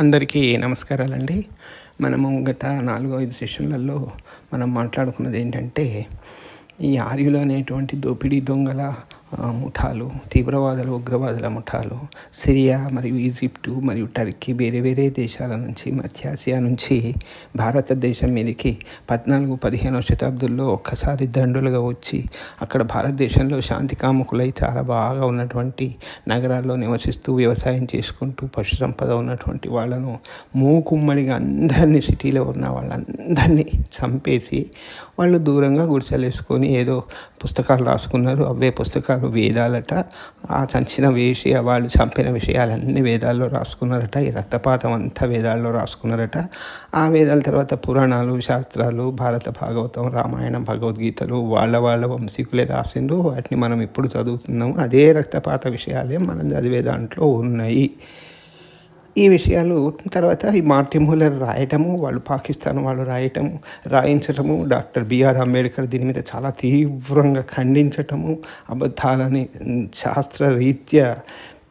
అందరికీ నమస్కారాలండి. మనము గత నాలుగో ఐదు సెషన్లలో మనం మాట్లాడుకున్నది ఏంటంటే ఈ ఆర్యులు అనేటువంటి దోపిడీ దొంగల ముఠాలు తీవ్రవాదులు ఉగ్రవాదుల ముఠాలు సిరియా మరియు ఈజిప్టు మరియు టర్కీ వేరే వేరే దేశాల నుంచి మధ్యాసియా నుంచి భారతదేశం మీదకి పద్నాలుగు పదిహేనవ శతాబ్దుల్లో ఒక్కసారి దండులుగా వచ్చి అక్కడ భారతదేశంలో శాంతి కాముకులై చాలా బాగా ఉన్నటువంటి నగరాల్లో నివసిస్తూ వ్యవసాయం చేసుకుంటూ పశు సంపద ఉన్నటువంటి వాళ్ళను మూకుమ్మడిగా అందరినీ సిటీలో ఉన్న వాళ్ళందరినీ చంపేసి వాళ్ళు దూరంగా గుడిసెలు వేసుకొని ఏదో పుస్తకాలు రాసుకున్నారు. అవే పుస్తకాలు వేదాలట. ఆ చంచిన వేసి వాళ్ళు చంపిన విషయాలన్నీ వేదాల్లో రాసుకున్నారట. ఈ రక్తపాతం అంతా వేదాల్లో రాసుకున్నారట. ఆ వేదాల తర్వాత పురాణాలు శాస్త్రాలు భారత భాగవతం రామాయణం భగవద్గీతలు వాళ్ళ వాళ్ళ వంశీకులే రాసిండ్రు. వాటిని మనం ఇప్పుడు చదువుతున్నాము. అదే రక్తపాత విషయాలే మనం చదివే దాంట్లో ఉన్నాయి. ఈ విషయాలు తర్వాత ఈ మార్టిన్ మూలర్ రాయటము వాళ్ళు పాకిస్తాన్ వాళ్ళు రాయటము రాయించటము డాక్టర్ బిఆర్ అంబేద్కర్ దీని మీద చాలా తీవ్రంగా ఖండించటము అబద్ధాలని శాస్త్రరీత్యా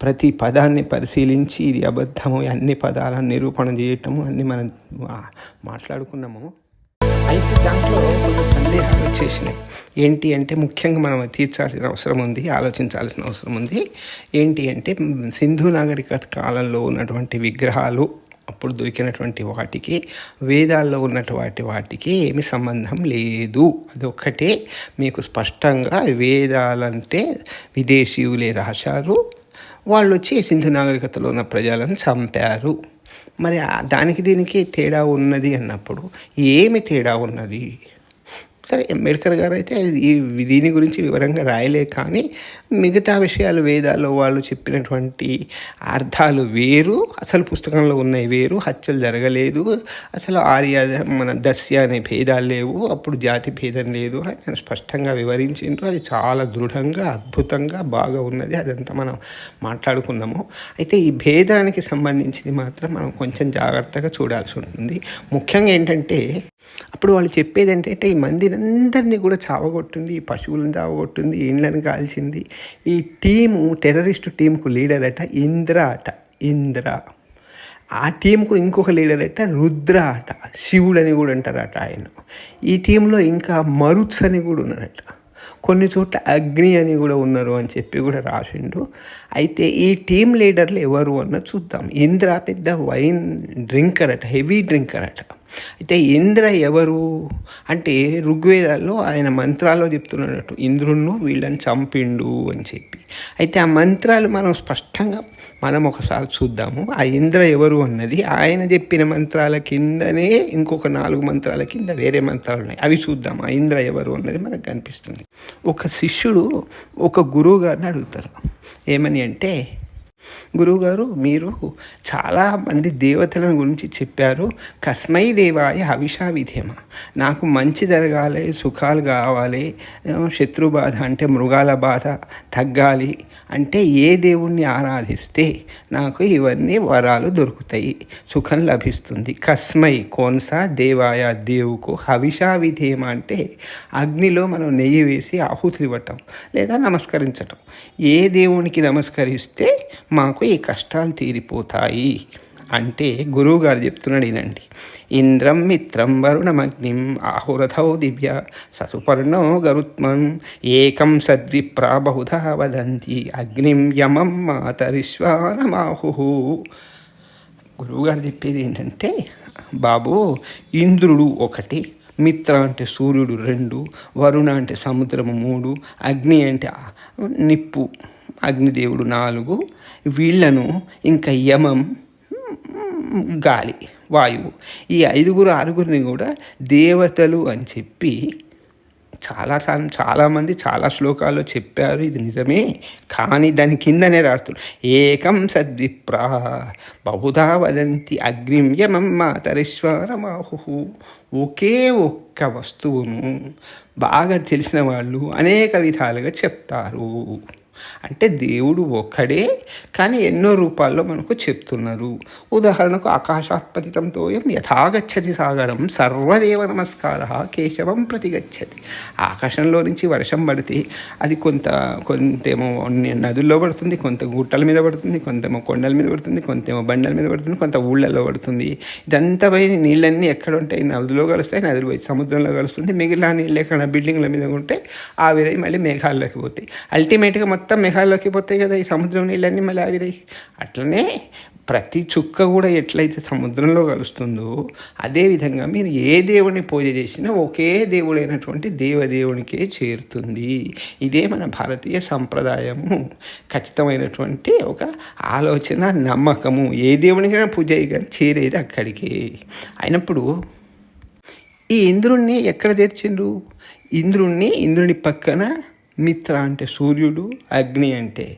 ప్రతి పదాన్ని పరిశీలించి ఇది అబద్ధము అన్ని పదాలను నిరూపణ చేయటము అన్నీ మనం మాట్లాడుకున్నాము. అయితే దాంట్లో కొన్ని సందేహాలు వచ్చేసినాయి. ఏంటి అంటే ముఖ్యంగా మనం తీర్చాల్సిన అవసరం ఉంది ఆలోచించాల్సిన అవసరం ఉంది. ఏంటి అంటే సింధు నాగరికత కాలంలో ఉన్నటువంటి విగ్రహాలు అప్పుడు దొరికినటువంటి వాటికి వేదాల్లో ఉన్నటువంటి వాటికి ఏమి సంబంధం లేదు. అదొక్కటే. మీకు స్పష్టంగా వేదాలంటే విదేశీయులే రాశారు. వాళ్ళు వచ్చి సింధు నాగరికతలో ఉన్న ప్రజలను చంపారు. మరి దానికి దీనికి తేడా ఉన్నది అన్నప్పుడు ఏమి తేడా ఉన్నది? సరే అంబేద్కర్ గారు అయితే ఈ దీని గురించి వివరంగా రాయలే కానీ మిగతా విషయాలు వేదాల్లో వాళ్ళు చెప్పినటువంటి అర్థాలు వేరు అసలు పుస్తకంలో ఉన్నాయి వేరు హత్యలు జరగలేదు అసలు ఆర్య మన దస్య అనే భేదాలు లేవు అప్పుడు జాతి భేదం లేదు అని స్పష్టంగా వివరించిండ్రు. అది చాలా దృఢంగా అద్భుతంగా బాగా ఉన్నది అదంతా మనం మాట్లాడుకున్నాము అయితే ఈ భేదానికి సంబంధించింది మాత్రం మనం కొంచెం జాగ్రత్తగా చూడాల్సి ఉంటుంది. ముఖ్యంగా ఏంటంటే అప్పుడు వాళ్ళు చెప్పేది ఏంటంటే ఈ మందిరందరినీ కూడా చావగొట్టింది ఈ పశువులను చావగొట్టింది ఇండ్లను కాల్చింది. ఈ టీము టెర్రరిస్టు టీంకు లీడర్ అట ఇంద్ర అట ఇంద్ర. ఆ టీంకు ఇంకొక లీడర్ అట రుద్ర అట శివుడు అని కూడా అంటారట ఆయన. ఈ టీంలో ఇంకా మరుత్స్ అని కూడా ఉన్నారట. కొన్ని చోట్ల అగ్ని అని కూడా ఉన్నారు అని చెప్పి కూడా రాసిండు. అయితే ఈ టీం లీడర్లు ఎవరు అన్న చూద్దాం. ఇంద్ర పెద్ద వైన్ డ్రింకర్ అట హెవీ డ్రింకర్ అట అయితే ఇంద్ర ఎవరు అంటే ఋగ్వేదాల్లో ఆయన మంత్రాల్లో చెప్తున్నట్టు ఇంద్రుణ్ణు వీళ్ళని చంపిండు అని చెప్పి. అయితే ఆ మంత్రాలు మనం స్పష్టంగా మనం ఒకసారి చూద్దాము. ఆ ఇంద్ర ఎవరు అన్నది ఆయన చెప్పిన మంత్రాల కిందనే ఇంకొక నాలుగు మంత్రాల కింద వేరే మంత్రాలు ఉన్నాయి. అవి చూద్దాం. ఆ ఇంద్ర ఎవరు అన్నది మనకు కనిపిస్తుంది. ఒక శిష్యుడు ఒక గురువు గారిని అడుగుతారు. ఏమని అంటే గురువుగారు మీరు చాలా మంది దేవతల గురించి చెప్పారు. కస్మై దేవాయ హవిషా విధేమ. నాకు మంచి జరగాలి సుఖాలు కావాలి శత్రు బాధ అంటే మృగాల బాధ తగ్గాలి అంటే ఏ దేవుణ్ణి ఆరాధిస్తే నాకు ఇవన్నీ వరాలు దొరుకుతాయి సుఖం లభిస్తుంది. కస్మై కోన్సా దేవాయ దేవుకు హవిషా విధేమ అంటే అగ్నిలో మనం నెయ్యి వేసి ఆహుతి ఇవ్వటం లేదా నమస్కరించటం. ఏ దేవునికి నమస్కరిస్తే మాకు ఈ కష్టాలు తీరిపోతాయి అంటే గురువుగారు చెప్తున్నాడు వినండి ఇంద్రం మిత్రం వరుణమగ్నిం ఆహురథౌ దివ్య ససుపర్ణో గరుత్మం ఏకం సద్విప్రా బహుధ వదంతి అగ్నిం యమం మాతరిశ్వానమాహు గురువుగారు చెప్పేది ఏంటంటే బాబు ఇంద్రుడు ఒకటి మిత్ర అంటే సూర్యుడు రెండు వరుణ అంటే సముద్రము మూడు అగ్ని అంటే నిప్పు. అగ్నిదేవుడు నాలుగు వీళ్ళను ఇంకా యమం గాలి వాయువు. ఈ ఐదుగురు ఆరుగురిని కూడా దేవతలు అని చెప్పి చాలా చాలామంది చాలా శ్లోకాల్లో చెప్పారు. ఇది నిజమే. కానీ దాని కిందనే రాస్తారు ఏకం సద్విప్రా బహుధా వదంతి అగ్నిం యమం తరిశ్వరమాహు ఒకే ఒక్క వస్తువును బాగా తెలిసిన వాళ్ళు అనేక విధాలుగా చెప్తారు. అంటే దేవుడు ఒక్కడే కానీ ఎన్నో రూపాల్లో మనకు చెప్తున్నారు. ఉదాహరణకు ఆకాశాత్పతితంతో యథాగచ్చతి సాగరం సర్వదేవ నమస్కార కేశవం ప్రతిగచ్చతి. ఆకాశంలో నుంచి వర్షం పడితే అది కొంత కొంతేమో నదుల్లో పడుతుంది కొంత గుట్టల మీద పడుతుంది కొంతేమో కొండల మీద పడుతుంది కొంతేమో బండల మీద పడుతుంది కొంత ఊళ్ళల్లో పడుతుంది. ఇదంతా పోయి నీళ్ళన్నీ ఎక్కడ ఉంటాయి నదులో కలుస్తాయి నదులు పోయి సముద్రంలో కలుస్తుంది మిగిలిన నీళ్ళు ఎక్కడ బిల్డింగ్ల మీద ఉంటే ఆవిరై మళ్ళీ మేఘాల్లోకి పోతాయి. అల్టిమేట్గా మొత్తం మేఘాల్లోకి పోతాయి కదా ఈ సముద్రం నీళ్ళన్నీ మళ్ళీ ఆవిరై అట్లనే ప్రతి చుక్క కూడా ఎట్లయితే సముద్రంలో కలుస్తుందో అదేవిధంగా మీరు ఏ దేవుని పూజ చేసినా ఒకే దేవుడైనటువంటి దేవదేవునికే చేరుతుంది. ఇదే మన భారతీయ సంప్రదాయము. ఖచ్చితమైనటువంటి ఒక ఆలోచన నమ్మకము. ఏ దేవునికైనా పూజ కానీ చేరేది అక్కడికే. అయినప్పుడు ఈ ఇంద్రుణ్ణి ఎక్కడ చేర్చిండ్రు? ఇంద్రుణ్ణి ఇంద్రుని పక్కన మిత్ర అంటే సూర్యుడు అగ్ని అంటే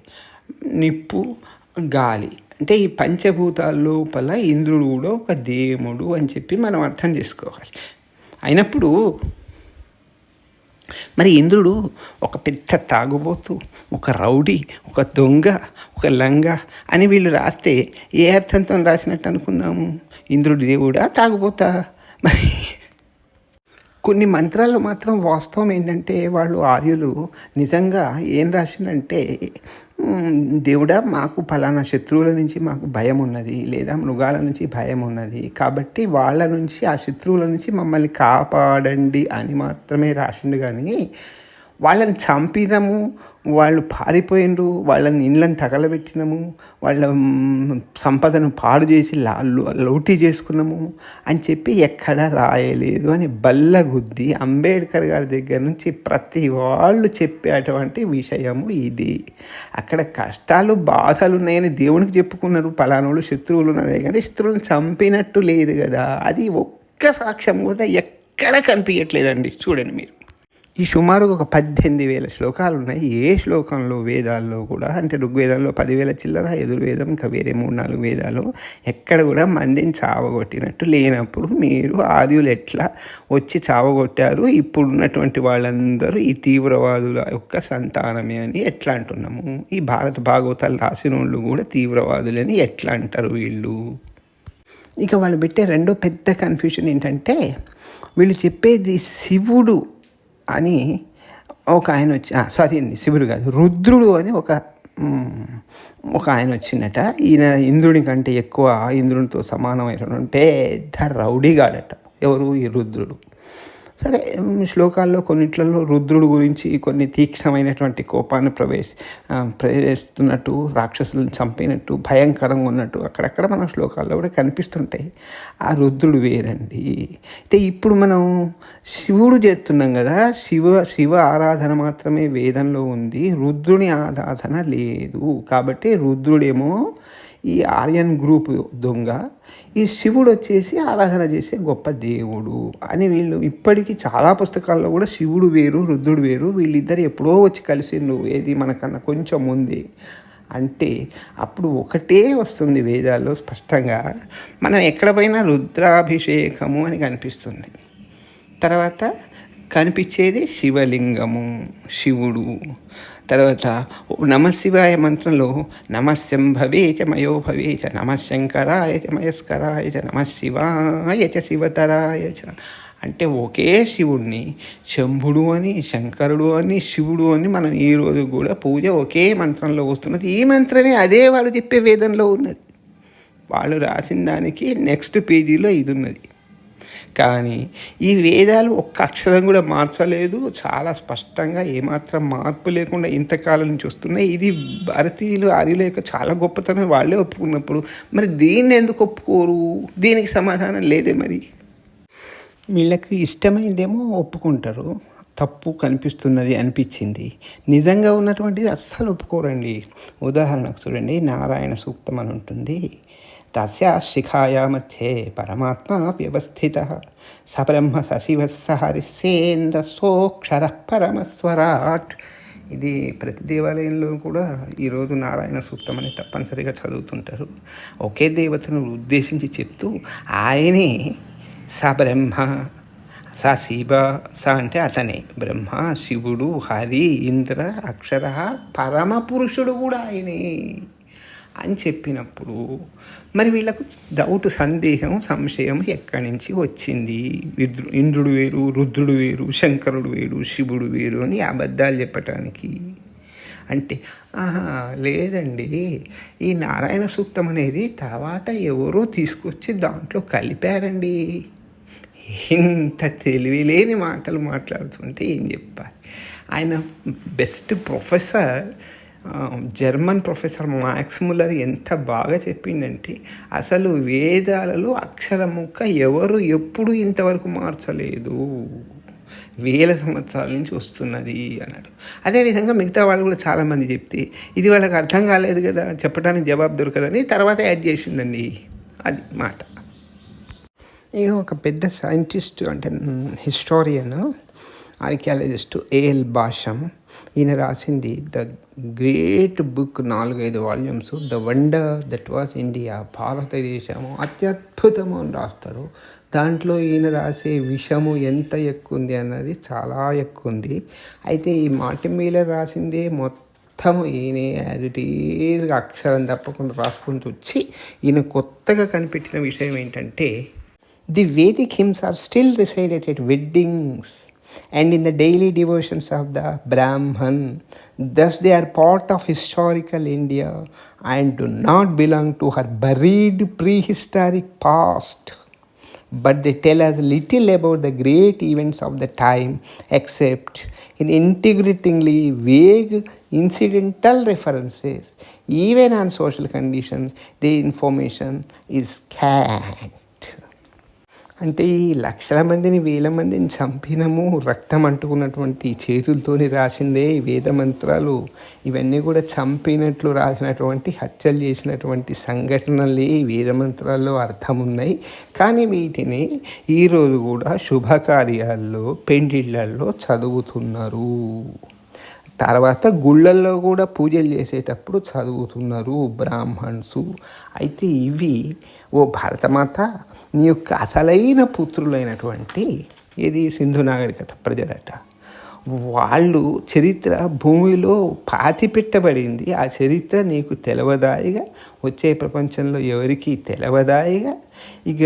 నిప్పు గాలి. అంటే ఈ పంచభూతాల లోపల ఇంద్రుడు కూడా ఒక దేవుడు అని చెప్పి మనం అర్థం చేసుకోవాలి. అయినప్పుడు మరి ఇంద్రుడు ఒక పెద్ద తాగుబోతు ఒక రౌడీ ఒక దొంగ ఒక లంగ అని వీళ్ళు రాస్తే ఏ అర్థంతో రాసినట్టు అనుకుందాము? ఇంద్రుడు దేవుడా తాగుబోతా? మరి కొన్ని మంత్రాలు మాత్రం వాస్తవం ఏంటంటే వాళ్ళు ఆర్యులు నిజంగా ఏం రాసిందంటే దేవుడా మాకు ఫలానా శత్రువుల నుంచి మాకు భయం ఉన్నది లేదా మృగాల నుంచి భయం ఉన్నది. కాబట్టి వాళ్ళ నుంచి ఆ శత్రువుల నుంచి మమ్మల్ని కాపాడండి అని మాత్రమే రాసిండు కానీ వాళ్ళని చంపినాము వాళ్ళు పారిపోయిండ్రు వాళ్ళని ఇండ్లను తగలబెట్టినాము వాళ్ళ సంపదను పాడు చేసి లూటీ చేసుకున్నాము అని చెప్పి ఎక్కడ రాయలేదు అని బల్లగుద్ది అంబేద్కర్ గారి దగ్గర నుంచి ప్రతి వాళ్ళు చెప్పేటువంటి విషయము ఇది. అక్కడ కష్టాలు బాధలు ఉన్నాయని దేవునికి చెప్పుకున్నారు పలానోళ్ళు శత్రువులు ఉన్నాయి కానీ శత్రువులను చంపినట్టు లేదు కదా. అది ఒక్క సాక్ష్యం కూడా ఎక్కడ కనిపించట్లేదండి చూడండి మీరు. ఈ సుమారుగా ఒక పద్దెనిమిది వేల శ్లోకాలు ఉన్నాయి. ఏ శ్లోకంలో వేదాల్లో కూడా అంటే ఋగ్వేదంలో పదివేల చిల్లర ఎదుర్వేదం ఇంకా వేరే మూడు నాలుగు వేదాలు ఎక్కడ కూడా మందిని చావగొట్టినట్టు లేనప్పుడు మీరు ఆర్యులు ఎట్లా వచ్చి చావగొట్టారు? ఇప్పుడున్నటువంటి వాళ్ళందరూ ఈ తీవ్రవాదుల యొక్క సంతానమే అని ఎట్లా అంటున్నాము? ఈ భారత భాగవతాలు రాసిన వాళ్ళు కూడా తీవ్రవాదులని ఎట్లా అంటారు వీళ్ళు? ఇక వాళ్ళు పెట్టే రెండో పెద్ద కన్ఫ్యూషన్ ఏంటంటే వీళ్ళు చెప్పేది శివుడు అని ఒక ఆయన వచ్చి సారీ శివుడు కాదు రుద్రుడు అని ఒక ఒక ఆయన వచ్చిందట. ఈయన ఇంద్రుడి కంటే ఎక్కువ ఇంద్రునితో సమానమైనటువంటి పెద్ద రౌడీగాడట ఎవరు? ఈ రుద్రుడు. సరే శ్లోకాల్లో కొన్నిట్లలో రుద్రుడు గురించి కొన్ని తీక్షణమైనటువంటి కోపాన్ని ప్రవేశ ప్రవేశిస్తున్నట్టు రాక్షసులను చంపినట్టు భయంకరంగా ఉన్నట్టు అక్కడక్కడ మన శ్లోకాల్లో కూడా కనిపిస్తుంటాయి. ఆ రుద్రుడు వేరండి. అయితే ఇప్పుడు మనం శివుడు చేస్తున్నాం కదా శివ శివ ఆరాధన మాత్రమే వేదంలో ఉంది రుద్రుని ఆరాధన లేదు. కాబట్టి రుద్రుడేమో ఈ ఆర్యన్ గ్రూప్ దొంగ ఈ శివుడు వచ్చేసి ఆరాధన చేసే గొప్ప దేవుడు అని వీళ్ళు ఇప్పటికీ చాలా పుస్తకాల్లో కూడా శివుడు వేరు రుద్రుడు వేరు. వీళ్ళిద్దరు ఎప్పుడో వచ్చి కలిసిండు ఏది మనకన్నా కొంచెం ఉంది అంటే అప్పుడు ఒకటే వస్తుంది వేదాల్లో స్పష్టంగా. మనం ఎక్కడ పోయినా రుద్రాభిషేకము అని కనిపిస్తుంది. తర్వాత కనిపించేది శివలింగము శివుడు. తర్వాత నమశివాయ మంత్రంలో నమశంభవే చ మయో భవే చ నమశంకరాయ చ మయస్కరాయ చ నమశివాయ చ శివతరాయ చ. అంటే ఒకే శివుడిని శంభుడు అని శంకరుడు అని శివుడు అని మనం ఈరోజు కూడా పూజ ఒకే మంత్రంలో వస్తున్నది. ఈ మంత్రమే అదే వాళ్ళు చెప్పే వేదంలో ఉన్నది. వాళ్ళు రాసిన దానికి నెక్స్ట్ పేజీలో ఇది ఉన్నది. కానీ ఈ వేదాలు ఒక్క అక్షరం కూడా మార్చలేదు. చాలా స్పష్టంగా ఏమాత్రం మార్పు లేకుండా ఇంతకాలం నుంచి వస్తున్నాయి. ఇది భారతీయులు ఆర్యుల యొక్క చాలా గొప్పతనం వాళ్ళే ఒప్పుకున్నప్పుడు మరి దీన్ని ఎందుకు ఒప్పుకోరు? దీనికి సమాధానం లేదే మరి. వీళ్ళకి ఇష్టమైందేమో ఒప్పుకుంటారు. తప్పు కనిపిస్తున్నది అనిపించింది. నిజంగా ఉన్నటువంటిది అస్సలు ఒప్పుకోరండి. ఉదాహరణకు చూడండి నారాయణ సూక్తం అని ఉంటుంది. తస్యా శిఖాయా మధ్యే పరమాత్మా వ్యవస్థిత సబ్రహ్మ సశివ సహరిసేంద సోక్షర పరమస్వరాట్ ఇది ప్రతి దేవాలయంలో కూడా ఈరోజు నారాయణ సూక్తం అని తప్పనిసరిగా చదువుతుంటారు. ఒకే దేవతను ఉద్దేశించి చెప్తూ ఆయనే సబ్రహ్మ సా శివ స అంటే అతనే. బ్రహ్మ శివుడు హరి ఇంద్ర అక్షర పరమ పురుషుడు కూడా ఆయనే. అని చెప్పినప్పుడు మరి వీళ్ళకు డౌట్ సందేహం సంశయం ఎక్కడి నుంచి వచ్చింది? విద్రు ఇంద్రుడు వేరు రుద్రుడు వేరు శంకరుడు వేరు శివుడు వేరు అని అబద్ధాలు చెప్పటానికి? అంటే ఆహా లేదండి. ఈ నారాయణ సూక్తం అనేది తర్వాత ఎవరో తీసుకొచ్చి దాంట్లో కలిపారండి. ఇంత తెలివి లేని మాటలు మాట్లాడుతుంటే ఏం చెప్పాలి? ఆయన best professor German professor Max Muller ఎంత బాగా చెప్పిందంటే అసలు వేదాలలో అక్షరముక్క ఎవరు ఎప్పుడు ఇంతవరకు మార్చలేదు. వేల సంవత్సరాల నుంచి వస్తున్నది అన్నాడు. అదేవిధంగా మిగతా వాళ్ళు కూడా చాలామంది చెప్తే ఇది వాళ్ళకి అర్థం కాలేదు కదా చెప్పడానికి జవాబు దొరకదని తర్వాత యాడ్ చేసిందండి అది మాట. ఇక ఒక పెద్ద సైంటిస్ట్ అంటే హిస్టారియన్ ఆర్కియాలజిస్ట్ ఏఎల్ భాషం ఈయన రాసింది ద గ్రేట్ బుక్ నాలుగైదు volumes. The wonder that was India. భారతదేశము అత్యద్భుతము అని రాస్తాడు. దాంట్లో ఈయన రాసే విషము ఎంత ఎక్కువ ఉంది అన్నది చాలా ఎక్కువ ఉంది అయితే ఈ మార్టిన్ మీలర్ రాసిందే మొత్తం ఈయనే. యాజ్ అక్షరం తప్పకుండా రాసుకుంటూ వచ్చి ఈయన కొత్తగా కనిపెట్టిన విషయం ఏంటంటే the Vedic hymns are still recited at weddings. And in the daily devotions of the Brahman. Thus, they are part of historical India and do not belong to her buried prehistoric past. But they tell us little about the great events of the time, except in integratingly vague incidental references. Even on social conditions, the information is scant. అంటే ఈ లక్షల మందిని వేల మందిని చంపినము రక్తం అంటుకున్నటువంటి చేతులతోని రాసిందే వేద మంత్రాలు. ఇవన్నీ కూడా చంపినట్లు రాసినటువంటి హత్యలు చేసినటువంటి సంఘటనలే వేద మంత్రాల్లో అర్థం ఉన్నాయి కానీ వీటిని ఈరోజు కూడా శుభకార్యాల్లో పెండిళ్ళల్లో చదువుతున్నారు. తర్వాత గుళ్ళల్లో కూడా పూజలు చేసేటప్పుడు చదువుతున్నారు బ్రాహ్మణ్స్ అయితే ఇవి ఓ భరతమాత నీ యొక్క అసలైన పుత్రులైనటువంటి ఇది సింధు నాగరికత ప్రజలట. వాళ్ళు చరిత్ర భూమిలో పాతి పెట్టబడింది ఆ చరిత్ర నీకు తెలవదాయిగా? వచ్చే ప్రపంచంలో ఎవరికీ తెలవదాయిగా? ఇక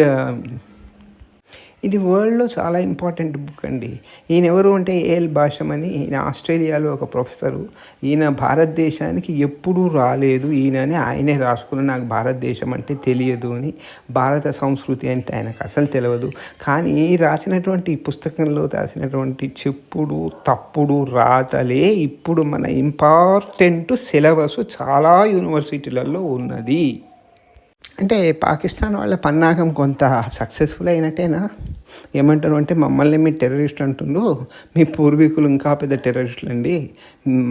ఇది వరల్డ్లో చాలా ఇంపార్టెంట్ బుక్ అండి. ఈయన ఎవరు అంటే ఏఎల్ భాషం అని ఈయన ఆస్ట్రేలియాలో ఒక ప్రొఫెసరు. ఈయన భారతదేశానికి ఎప్పుడూ రాలేదు. ఈయనని ఆయనే రాసుకుని నాకు భారతదేశం అంటే తెలియదు అని భారత సంస్కృతి అంటే ఆయనకు అసలు తెలియదు కానీ ఈ రాసినటువంటి పుస్తకంలో రాసినటువంటి చెప్పుడు తప్పుడు రాతలే ఇప్పుడు మన ఇంపార్టెంట్ సిలబస్ చాలా యూనివర్సిటీలలో ఉన్నది. అంటే పాకిస్తాన్ వాళ్ళ పన్నాగం కొంత సక్సెస్ఫుల్ అయినట్టేనా? ఏమంటారు అంటే మమ్మల్ని మీ టెర్రరిస్ట్ అంటుండ్రు. మీ పూర్వీకులు ఇంకా పెద్ద టెర్రరిస్టులు అండి.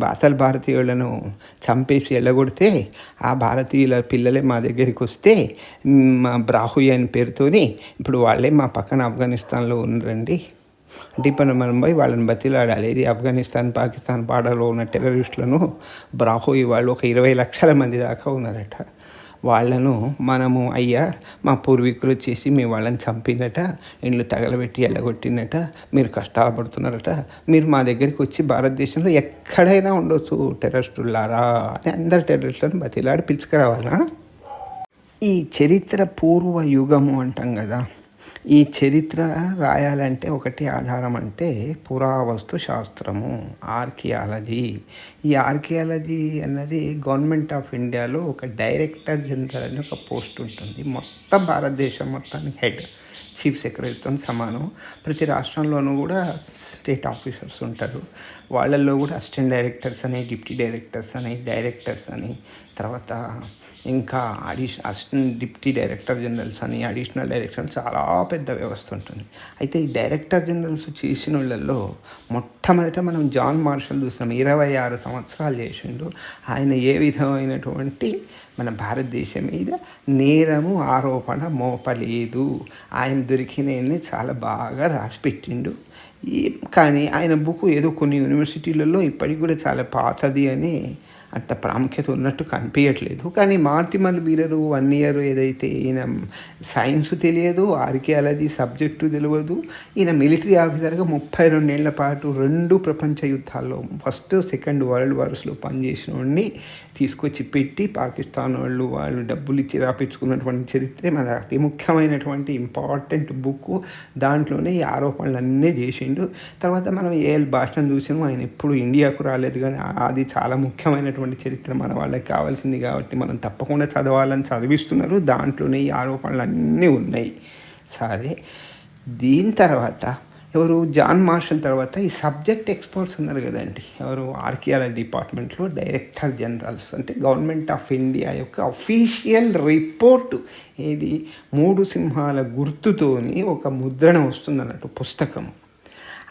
అసలు భారతీయులను చంపేసి వెళ్ళగొడితే ఆ భారతీయుల పిల్లలే మా దగ్గరికి వస్తే మా బ్రాహుయి అని పేరుతోని ఇప్పుడు వాళ్ళే మా పక్కన ఆఫ్ఘనిస్తాన్లో ఉన్నారండి. అంటే ఇప్పుడు మనం పోయి వాళ్ళని బతిలాడాలి. ఇది ఆఫ్ఘనిస్తాన్ పాకిస్తాన్ బార్డర్లో ఉన్న టెర్రరిస్టులను బ్రాహోయి వాళ్ళు ఒక ఇరవై లక్షల మంది దాకా ఉన్నారట. వాళ్ళను మనము అయ్యా మా పూర్వీకులు వచ్చేసి మీ వాళ్ళని చంపినట ఇండ్లు తగలబెట్టి ఎల్లగొట్టినట మీరు కష్టపడుతున్నారట మీరు మా దగ్గరికి వచ్చి భారతదేశంలో ఎక్కడైనా ఉండొచ్చు టెర్రరిస్టులారా అని అందరు టెర్రరిస్టులను బతిలాడి పిలుచుకురావాలా? ఈ చరిత్ర పూర్వ యుగము అంటాం కదా ఈ చరిత్ర రాయాలంటే ఒకటి ఆధారం అంటే పురావస్తు శాస్త్రము ఆర్కియాలజీ. ఈ ఆర్కియాలజీ అన్నది గవర్నమెంట్ ఆఫ్ ఇండియాలో ఒక డైరెక్టర్ జనరల్ అని ఒక పోస్ట్ ఉంటుంది. మొత్తం భారతదేశం మొత్తానికి హెడ్ చీఫ్ సెక్రటరీతో సమానం. ప్రతి రాష్ట్రంలోనూ కూడా స్టేట్ ఆఫీసర్స్ ఉంటారు. వాళ్ళల్లో కూడా అసిస్టెంట్ డైరెక్టర్స్ అని డిప్యూటీ డైరెక్టర్స్ అని డైరెక్టర్స్ అని తర్వాత ఇంకా అడిష అసిస్టెంట్ డిప్యూటీ డైరెక్టర్ జనరల్స్ అని అడిషనల్ డైరెక్టర్ చాలా పెద్ద వ్యవస్థ ఉంటుంది. అయితే ఈ డైరెక్టర్ జనరల్స్ చేసిన వాళ్ళల్లో మొట్టమొదట మనం జాన్ మార్షల్ చూసినాం. ఇరవై ఆరు సంవత్సరాలు చేసిండు. ఆయన ఏ విధమైనటువంటి మన భారతదేశం మీద నేరము ఆరోపణ మోపలేదు. ఆయన దొరికిన చాలా బాగా రాసిపెట్టిండు. కానీ ఆయన బుక్ ఏదో కొన్ని యూనివర్సిటీలలో ఇప్పటికి కూడా చాలా పాతది అని అంత ప్రాముఖ్యత ఉన్నట్టు కనిపించట్లేదు కానీ మార్టిమల్ వీరరు వన్ ఇయర్ ఏదైతే ఈయన సైన్స్ తెలియదు ఆర్కియాలజీ సబ్జెక్టు తెలియదు ఈయన మిలిటరీ ఆఫీసర్గా ముప్పై రెండేళ్ళ పాటు రెండు ప్రపంచ యుద్ధాల్లో ఫస్ట్ సెకండ్ వరల్డ్ వార్స్లో పనిచేసిన వాడిని తీసుకొచ్చి పెట్టి పాకిస్తాన్ వాళ్ళు వాళ్ళు డబ్బులు ఇచ్చి రాపించుకున్నటువంటి చరిత్ర మన అతి ముఖ్యమైనటువంటి ఇంపార్టెంట్ బుక్ దాంట్లోనే ఈ ఆరోపణలన్నీ చేసిండు. తర్వాత మనం ఏఎల్ భాషను చూసాము ఆయన ఎప్పుడు ఇండియాకు రాలేదు కానీ అది చాలా ముఖ్యమైనటువంటి చరిత్ర మన వాళ్ళకి కావాల్సింది కాబట్టి మనం తప్పకుండా చదవాలని చదివిస్తున్నారు. దాంట్లోనే ఈ ఆరోపణలు అన్నీ ఉన్నాయి. సరే దీని తర్వాత ఎవరు జాన్ మార్షల్ తర్వాత ఈ సబ్జెక్ట్ ఎక్స్పర్ట్స్ ఉన్నారు కదండి. ఎవరు ఆర్కియాలజీ డిపార్ట్మెంట్లో డైరెక్టర్ జనరల్స్ అంటే గవర్నమెంట్ ఆఫ్ ఇండియా యొక్క అఫీషియల్ రిపోర్టు ఏది? మూడు సింహాల గుర్తుతోని ఒక ముద్రణ వస్తుంది అన్నట్టు పుస్తకం.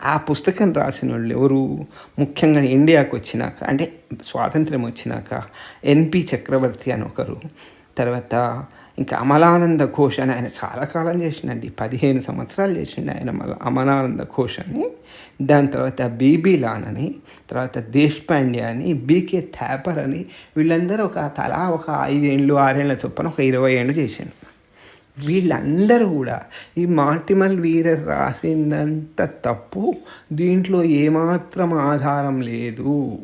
ఆ పుస్తకం రాసిన వాళ్ళు ఎవరు? ముఖ్యంగా ఇండియాకు వచ్చినాక అంటే స్వాతంత్రం వచ్చినాక ఎన్పి చక్రవర్తి అని ఒకరు తర్వాత ఇంకా అమలానంద ఘోష్ అని ఆయన చాలా కాలం చేసిండండి పదిహేను సంవత్సరాలు చేసిండు ఆయన అమలానంద ఘోష్ అని దాని తర్వాత బీబీ లాన్ అని తర్వాత దేశపాండ్య అని బీకే థాపర్ అని వీళ్ళందరూ ఒక తలా ఒక ఐదేళ్ళు ఆరేళ్ళ చొప్పున ఒక ఇరవై ఏళ్ళు చేసిండు. వీళ్ళందరూ కూడా ఈ మార్టిమల్ వీరర్ రాసిందంత తప్పు. దీంట్లో ఏమాత్రం ఆధారం లేదు.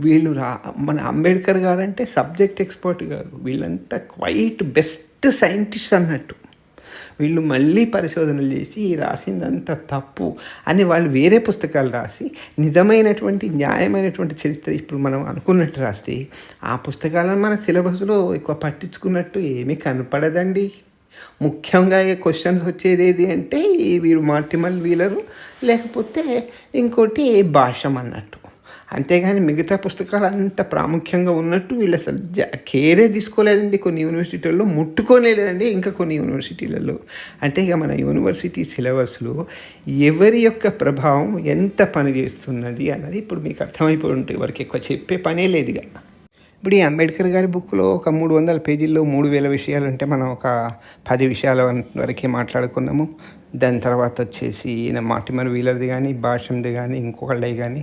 వీళ్ళు రా మన అంబేద్కర్ గారంటే సబ్జెక్ట్ ఎక్స్పర్ట్ కాదు. వీళ్ళంతా క్వైట్ బెస్ట్ సైంటిస్ట్ అన్నట్టు. వీళ్ళు మళ్ళీ పరిశోధనలు చేసి ఈ రాసిందంత తప్పు అని వాళ్ళు వేరే పుస్తకాలు రాసి నిజమైనటువంటి న్యాయమైనటువంటి చరిత్ర ఇప్పుడు మనం అనుకున్నట్టు రాస్తే ఆ పుస్తకాలను మన సిలబస్లో ఎక్కువ పట్టించుకున్నట్టు ఏమీ కనపడదండి. ముఖ్యంగా ఈ క్వశ్చన్స్ వచ్చేది ఏది అంటే ఈ వీడు మార్టిమల్ వీలరు లేకపోతే ఇంకోటి భాషం అన్నట్టు. అంతేగాని మిగతా పుస్తకాలు అంత ప్రాముఖ్యంగా ఉన్నట్టు వీళ్ళు అసలు కేరే తీసుకోలేదండి. కొన్ని యూనివర్సిటీల్లో ముట్టుకోనే లేదండి ఇంకా కొన్ని యూనివర్సిటీలలో అంటే ఇక మన యూనివర్సిటీ సిలబస్లో ఎవరి యొక్క ప్రభావం ఎంత పని చేస్తున్నది అన్నది ఇప్పుడు మీకు అర్థమైపోయి ఉంటుంది ఎవరికి ఎక్కువ చెప్పే పనే లేదు ఇక ఇప్పుడు ఈ అంబేద్కర్ గారి బుక్లో ఒక మూడు వందల పేజీల్లో మూడు వేల విషయాలు అంటే మనం ఒక పది విషయాల వరకే మాట్లాడుకున్నాము. దాని తర్వాత వచ్చేసి ఈయన మాటిమర్ వీలర్ది కానీ భాషంది కానీ ఇంకొకళ్ళది కానీ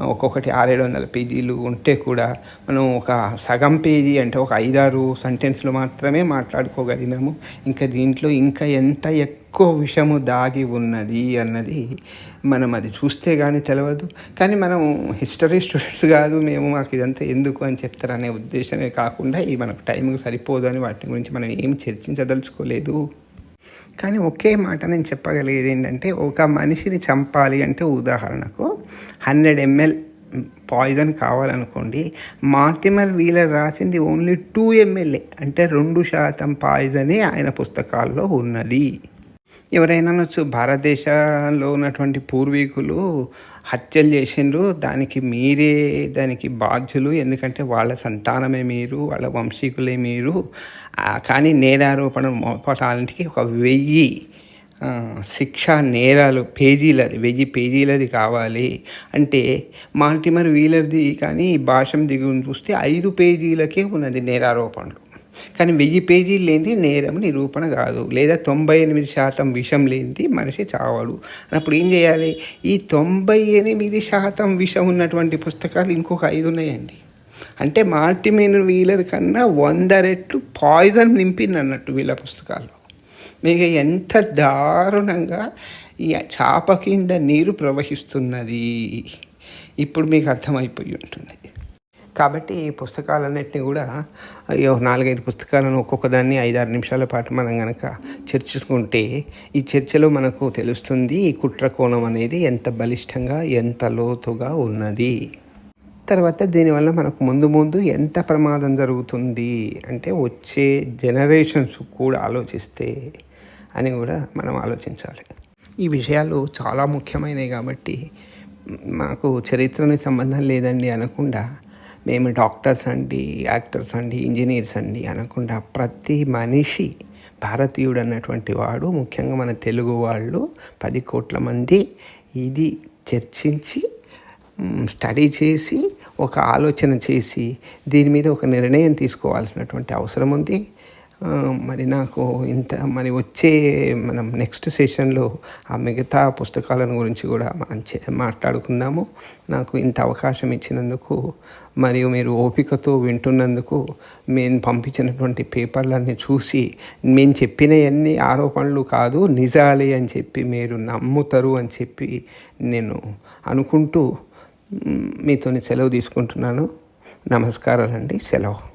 ఒక్కొక్కటి ఆరేడు వందల పేజీలు ఉంటే కూడా మనం ఒక సగం పేజీ అంటే ఒక ఐదారు సెంటెన్స్లు మాత్రమే మాట్లాడుకోగలిగినాము. ఇంకా దీంట్లో ఇంకా ఎంత ఎక్కువ విషము దాగి ఉన్నది అన్నది మనం అది చూస్తే కానీ తెలియదు కానీ మనం హిస్టరీ స్టూడెంట్స్ కాదు మేము మాకు ఇదంతా ఎందుకు అని చెప్తారనే ఉద్దేశమే కాకుండా ఈ మనకు టైంకి సరిపోదు అని వాటి గురించి మనం ఏం చర్చించదలుచుకోలేదు. కానీ ఒకే మాట నేను చెప్పగలిగేది ఏంటంటే ఒక మనిషిని చంపాలి అంటే ఉదాహరణకు హండ్రెడ్ ఎంఎల్ పాయిజన్ కావాలనుకోండి మార్టిమల్ వీలర్ రాసింది ఓన్లీ టూ ఎంఎల్ఏ అంటే రెండు శాతం పాయిజనే ఆయన పుస్తకాల్లో ఉన్నది. ఎవరైనా అనొచ్చు భారతదేశంలో ఉన్నటువంటి పూర్వీకులు హత్యలు చేసిండ్రు దానికి మీరే దానికి బాధ్యులు ఎందుకంటే వాళ్ళ సంతానమే మీరు వాళ్ళ వంశీకులే మీరు. కానీ నేరారోపణ మోపటానికి ఒక వెయ్యి శిక్షా నేరాలు పేజీలది వెయ్యి పేజీలది కావాలి. అంటే మాల్టిమర్ వీలర్ది కానీ భాషం దిగుని చూస్తే ఐదు పేజీలకే ఉన్నది నేరారోపణలు. కానీ వెయ్యి పేజీలు లేనిది నేరం నిరూపణ కాదు. లేదా తొంభై ఎనిమిది శాతం విషం లేనిది మనిషి చావడు. అప్పుడు ఏం చేయాలి? ఈ తొంభై ఎనిమిది శాతం విషం ఉన్నటువంటి పుస్తకాలు ఇంకొక ఐదు ఉన్నాయండి. అంటే మార్టిమైన వీలర్ కన్నా వంద రెట్లు పాయిజన్ నింపింది అన్నట్టు వీళ్ళ పుస్తకాలు మీకు ఎంత దారుణంగా ఈ చాప కింద నీరు ప్రవహిస్తున్నది. ఇప్పుడు మీకు అర్థమైపోయి ఉంటుంది. కాబట్టి ఈ పుస్తకాలన్నింటినీ కూడా నాలుగైదు పుస్తకాలను ఒక్కొక్క దాన్ని ఐదారు నిమిషాల పాటు మనం కనుక చర్చించుకుంటే ఈ చర్చలో మనకు తెలుస్తుంది ఈ కుట్ర కోణం అనేది ఎంత బలిష్టంగా ఎంత లోతుగా ఉన్నది. తర్వాత దీనివల్ల మనకు ముందు ముందు ఎంత ప్రమాదం జరుగుతుంది అంటే వచ్చే జనరేషన్స్ కూడా ఆలోచిస్తే అని కూడా మనం ఆలోచించాలి. ఈ విషయాలు చాలా ముఖ్యమైనవి కాబట్టి మాకు చరిత్రని సంబంధం లేదండి అనకుండా మేము డాక్టర్స్ అండి యాక్టర్స్ అండి ఇంజనీర్స్ అండి అనకుండా ప్రతి మనిషి భారతీయుడు అన్నటువంటి వాడు ముఖ్యంగా మన తెలుగు వాళ్ళు పది కోట్ల మంది ఇది చర్చించి స్టడీ చేసి ఒక ఆలోచన చేసి దీని మీద ఒక నిర్ణయం తీసుకోవాల్సినటువంటి అవసరం ఉంది. మరి నాకు ఇంత మరి వచ్చే మనం నెక్స్ట్ సెషన్లో ఆ మిగతా పుస్తకాలను గురించి కూడా మనం చే- మాట్లాడుకుందాము. నాకు ఇంత అవకాశం ఇచ్చినందుకు మరియు మీరు ఓపికతో వింటున్నందుకు మేము పంపించినటువంటి పేపర్లన్నీ చూసి మేము చెప్పినవన్నీ ఆరోపణలు కాదు నిజాలే అని చెప్పి మీరు నమ్ముతారు అని చెప్పి నేను అనుకుంటూ మీతో మీతోని సెలవు తీసుకుంటున్నాను. నమస్కారాలండి. సెలవు.